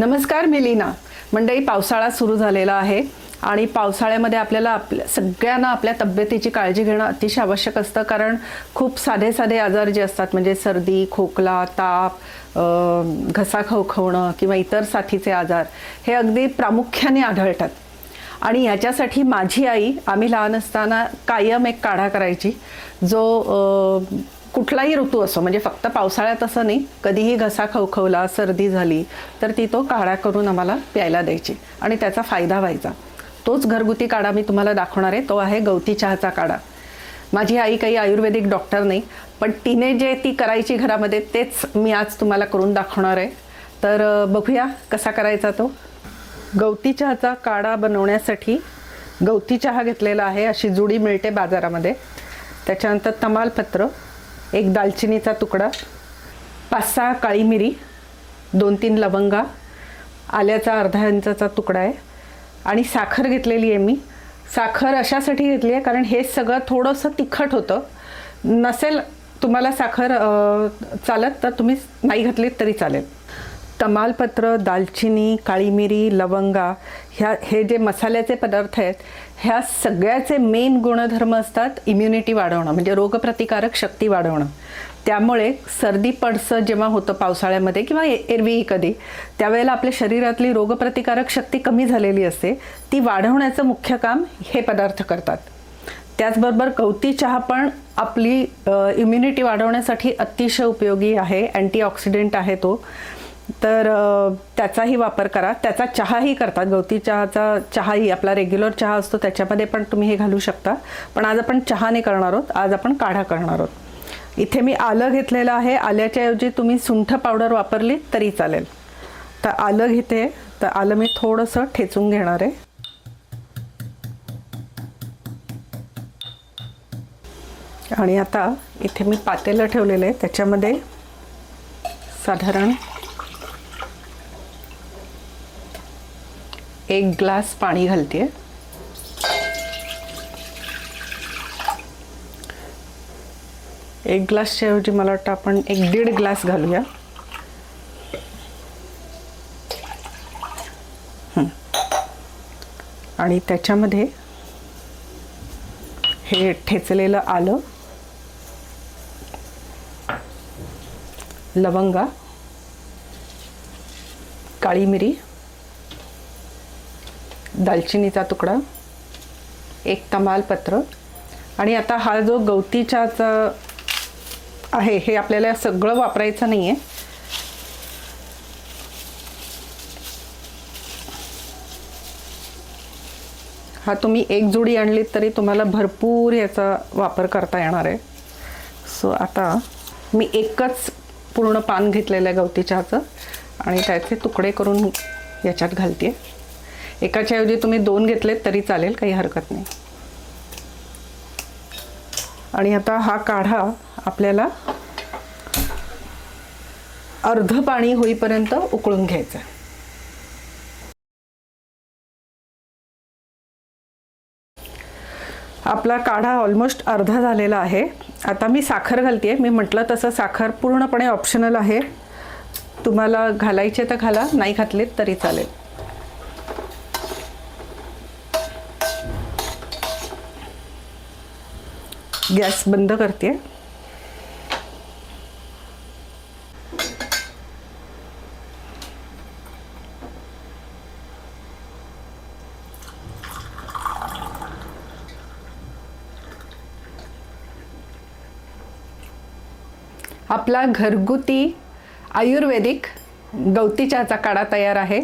नमस्कार मिलिना मंडळी पावसाळा सुरू झालेला आहे आणि पावसाळ्यामध्ये आपल्याला आपल्या सगळ्यांना आपल्या तब्येतीची काळजी घेणं अतिशय आवश्यक असतं कारण खूप साधे साधे आजार जे असतात म्हणजे सर्दी खोकला ताप घसा खवखवणं किंवा इतर साथीचे आजार हे अगदी प्रामुख्याने आढळतात. आणि याच्यासाठी माझी आई आम्ही लहान असताना कायम एक काढा करायची. जो कुठलाही ऋतू असो म्हणजे फक्त पावसाळ्यात असं नाही कधीही घसा खवखवला सर्दी झाली तर ती तो काढा करून आम्हाला प्यायला द्यायची आणि त्याचा फायदा व्हायचा. तोच घरगुती काढा मी तुम्हाला दाखवणार आहे तो आहे गवती चहाचा काढा. माझी आई काही आयुर्वेदिक डॉक्टर नाही पण तिने जे ती करायची घरामध्ये तेच मी आज तुम्हाला करून दाखवणार आहे. तर बघूया कसा करायचा तो. गवती चहाचा काढा बनवण्यासाठी गवती चहा घेतलेला आहे अशी जुडी मिळते बाजारामध्ये. त्याच्यानंतर तमालपत्र एक दालचिनीचा तुकडा पाच सहा काळी मिरी दोन तीन लवंगा आल्याचा अर्धा इंचाचा तुकडा आहे. आणि साखर घेतलेली आहे मी. साखर अशासाठी घेतली आहे कारण हे सगळं थोडंसं तिखट होतं. नसेल तुम्हाला साखर चालत तर तुम्ही नाही घातलीत तरी चालेल. तमालपत्र दालचिनी काळी मिरी लवंगा ह्या हे जे मसाल्याचे पदार्थ आहेत ह्या सगळ्याचे मेन गुणधर्म असतात इम्युनिटी वाढवणं म्हणजे रोगप्रतिकारक शक्ती वाढवणं. त्यामुळे सर्दी पडसं जेव्हा होतं पावसाळ्यामध्ये किंवा ए- एरवीही कधी त्यावेळेला आपल्या शरीरातली रोगप्रतिकारक शक्ती कमी झालेली असते. ती वाढवण्याचं मुख्य काम हे पदार्थ करतात. त्याचबरोबर गवती चहा पण आपली इम्युनिटी वाढवण्यासाठी अतिशय उपयोगी आहे अँटीऑक्सिडेंट आहे तो. तर त्याचाही वापर करा. त्याचा चहाही करतात गवती चहाचा चहाही आपला रेग्युलर चहा असतो त्याच्यामध्ये पण तुम्ही हे घालू शकता. पण आज आपण चहाने करणार आहोत. आज आपण काढा करणार आहोत. इथे मी आलं घेतलेलं आहे. आल्याच्या ऐवजी तुम्ही सुंठ पावडर वापरली तरी चालेल. तर आलं घेते. तर आलं मी थोडंसं ठेचून घेणार आहे. आणि आता इथे मी पातेलं ठेवलेलं आहे. त्याच्यामध्ये साधारण एक ग्लास पाणी घालते. एक ग्लासच्या ऐवजी मला वाटतं आपण एक दीड ग्लास घालूया. आणि त्याच्यामध्ये हे ठेचलेलं आलं लवंगा काळी मिरी दालचिनीचा तुकडा एक तमालपत्र आणि आता हा जो गवती चहाचा आहे हे आपल्याला सगळं वापरायचं नाही आहे हा तुम्ही एक जुडी आणलीत तरी तुम्हाला भरपूर याचा वापर करता येणार आहे. सो आता मी एकच पूर्ण पान घेतलेलं आहे गवती चहाचं आणि त्याचे तुकडे करून याच्यात घालते एकाच्या ऐवजी तुम्ही दोन घेतलेत तरी चालेल काही हरकत नाही. आणि आता हा काढा आपल्याला अर्ध पाणी होईपर्यंत उकळून घ्यायचं. आहे आपला काढा ऑलमोस्ट अर्धा झालेला आहे. आता मी साखर घालते मी म्हटलं तसं साखर पूर्णपणे ऑप्शनल आहे. तुम्हाला घालायचे तर घाला नाही घातलेत तरी चालेल. गॅस बंद करते. आपला घरगुती आयुर्वेदिक गवती चहाचा काढा तयार आहे.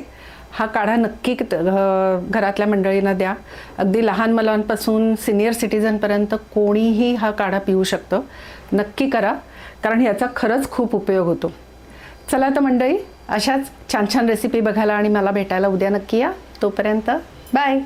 हा काढा नक्की घरातल्या मंडळींना द्या. अगदी लहान मुलांपासून सिनियर सिटीजनपर्यंत कोणीही हा काढा पिऊ शकतं. नक्की करा कारण याचा खरंच खूप उपयोग होतो. चला तर मंडळी अशाच छान छान रेसिपी बघायला आणि मला भेटायला उद्या नक्की या. तोपर्यंत बाय